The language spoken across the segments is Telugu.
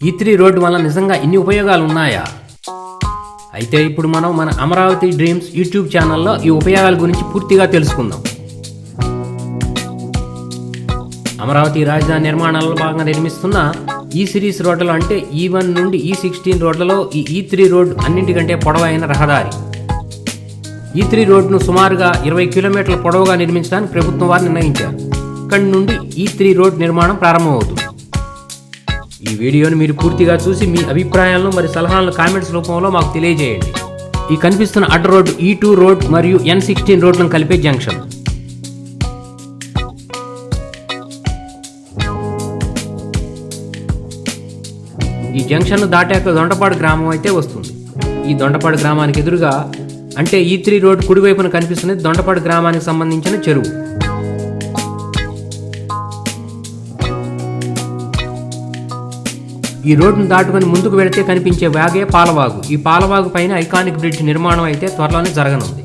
ఈ త్రీ రోడ్డు వల్ల నిజంగా ఇన్ని ఉపయోగాలు ఉన్నాయా అయితే ఇప్పుడు మనం మన అమరావతి డ్రీమ్స్ యూట్యూబ్ ఛానల్లో ఈ ఉపయోగాల గురించి పూర్తిగా తెలుసుకుందాం. అమరావతి రాజధాని నిర్మాణాలలో భాగంగా నిర్మిస్తున్న ఈ సిరీస్ రోడ్లు అంటే e ఈ వన్ నుండి e ఈ సిక్స్టీన్ రోడ్లలో ఈ e ఈ త్రీ రోడ్ అన్నింటికంటే పొడవైన రహదారి. ఈ త్రీ రోడ్ను సుమారుగా ఇరవై కిలోమీటర్ల పొడవుగా నిర్మించడానికి ప్రభుత్వం వారు నిర్ణయించారు. ఇక్కడి నుండి ఈ త్రీ రోడ్ నిర్మాణం ప్రారంభమవుతుంది. ఈ వీడియోని మీరు పూర్తిగా చూసి మీ అభిప్రాయాలను మరి సలహాలను కామెంట్స్ రూపంలో మాకు తెలియజేయండి. ఈ కనిపిస్తున్న అడ్డ రోడ్ ఈ e టూ రోడ్ మరియు ఎన్ సిక్స్టీన్ రోడ్లను కలిపే జంక్షన్ ఈ జంక్షన్ దాటాక దొండపాడు గ్రామం అయితే వస్తుంది. ఈ దొండపాడు గ్రామానికి ఎదురుగా అంటే e ఈ త్రీ రోడ్ కుడివైపున కనిపిస్తున్నది దొండపాడు గ్రామానికి సంబంధించిన చెరువు. ఈ రోడ్డును దాటుకొని ముందుకు వెళితే కనిపించే వాగే పాలవాగు. ఈ పాలవాగు పైన ఐకానిక్ బ్రిడ్జ్ నిర్మాణం అయితే త్వరలోనే జరగనుంది.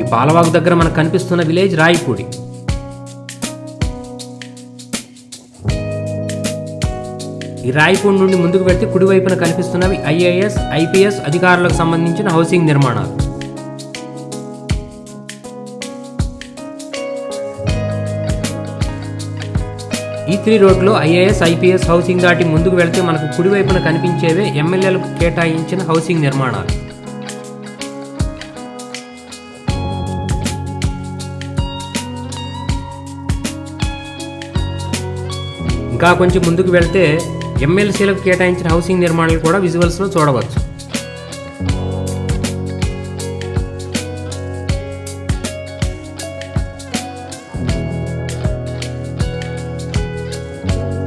ఈ పాలవాగు దగ్గర మనకు కనిపిస్తున్న విలేజ్ రాయిపూడి. ఈ రాయపూడి నుండి ముందుకు వెళితే కుడివైపున కనిపిస్తున్నవి ఐఏఎస్ ఐపీఎస్ అధికారులకు సంబంధించిన హౌసింగ్ నిర్మాణాలు. ఈ త్రీ రోడ్లో ఐఏఎస్ ఐపీఎస్ హౌసింగ్ దాటి ముందుకు వెళ్తే మనకు కుడివైపున కనిపించేవే ఎమ్మెల్యేలకు కేటాయించిన హౌసింగ్ నిర్మాణాలు. ఇంకా కొంచెం ముందుకు వెళ్తే ఎమ్మెల్సీలకు కేటాయించిన హౌసింగ్ నిర్మాణాలు కూడా విజువల్స్లో చూడవచ్చు.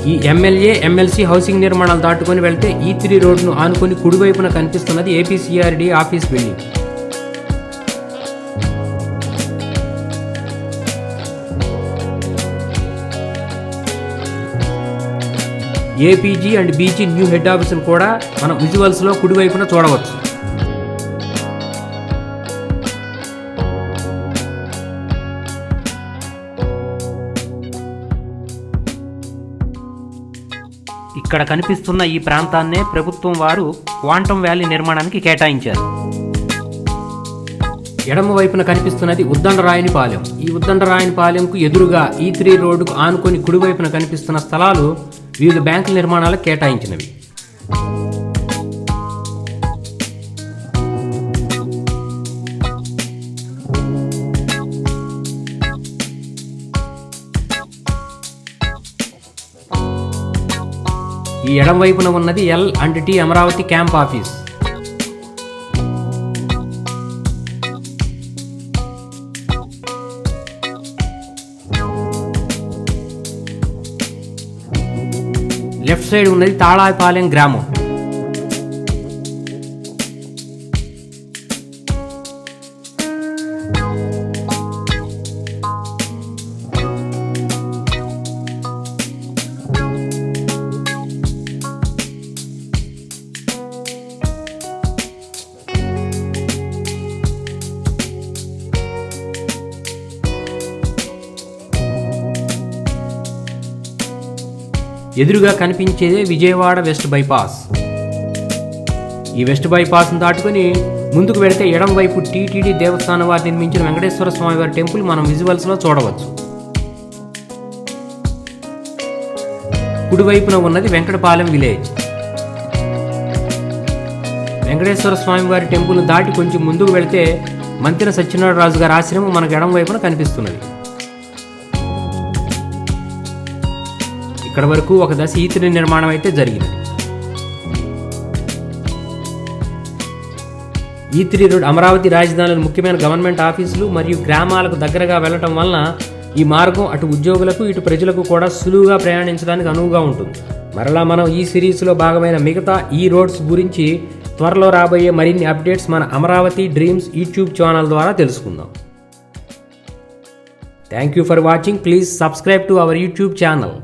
ఈ ఎమ్మెల్యే ఎమ్మెల్సీ హౌసింగ్ నిర్మాణాలు దాటుకొని వెళ్తే e ఈ త్రీ రోడ్ను ఆనుకొని కుడివైపున కనిపిస్తున్నది APCRD office building APG and BG new head ఆఫీస్ను కూడా మనం విజువల్స్లో కుడివైపున చూడవచ్చు. ఇక్కడ కనిపిస్తున్న ఈ ప్రాంతాన్నే ప్రభుత్వం వారు క్వాంటమ్ వ్యాలీ నిర్మాణానికి కేటాయించారు. ఎడమ వైపున కనిపిస్తున్నది ఉద్దండరాయని పాలెం ఈ ఉద్దండరాయని పాలెంకు ఎదురుగా ఈ త్రీ రోడ్డుకు ఆనుకొని కుడివైపున కనిపిస్తున్న స్థలాలు వివిధ బ్యాంకుల నిర్మాణాలకు కేటాయించినవి. ఈ ఎడం వైపున ఉన్నది L and T Amaravati camp office. Left side ఉన్నది తాళాపాలెం గ్రామం. ఎదురుగా కనిపించేదే విజయవాడ వెస్ట్ బైపాస్. ఈ వెస్ట్ బైపాస్ను దాటుకొని ముందుకు వెళితే ఎడం వైపు టీటీడీ దేవస్థానం వారు నిర్మించిన వెంకటేశ్వర స్వామి వారి టెంపుల్ మనం విజువల్స్లో చూడవచ్చు. కుడివైపున ఉన్నది వెంకటపాలెం విలేజ్. వెంకటేశ్వర స్వామి వారి టెంపుల్ దాటి కొంచెం ముందుకు వెళితే మంతిన సత్యనారాయణ రాజు గారి ఆశ్రమం మనకు ఎడం వైపున కనిపిస్తున్నది. ఇక్కడ వరకు ఒక దశ ఈతిని నిర్మాణం అయితే జరిగింది ఈ రోడ్ అమరావతి రాజధానిలోని ముఖ్యమైన గవర్నమెంట్ ఆఫీసులు మరియు గ్రామాలకు దగ్గరగా వెళ్ళటం వలన ఈ మార్గం అటు ఉద్యోగులకు ఇటు ప్రజలకు కూడా సులువుగా ప్రయాణించడానికి అనువుగా ఉంటుంది. మరలా మనం ఈ సిరీస్లో భాగమైన మిగతా ఈ రోడ్స్ గురించి త్వరలో రాబోయే మరిన్ని అప్డేట్స్ మన అమరావతి డ్రీమ్స్ యూట్యూబ్ ఛానల్ ద్వారా తెలుసుకుందాం. Thank you for watching please subscribe to our YouTube channel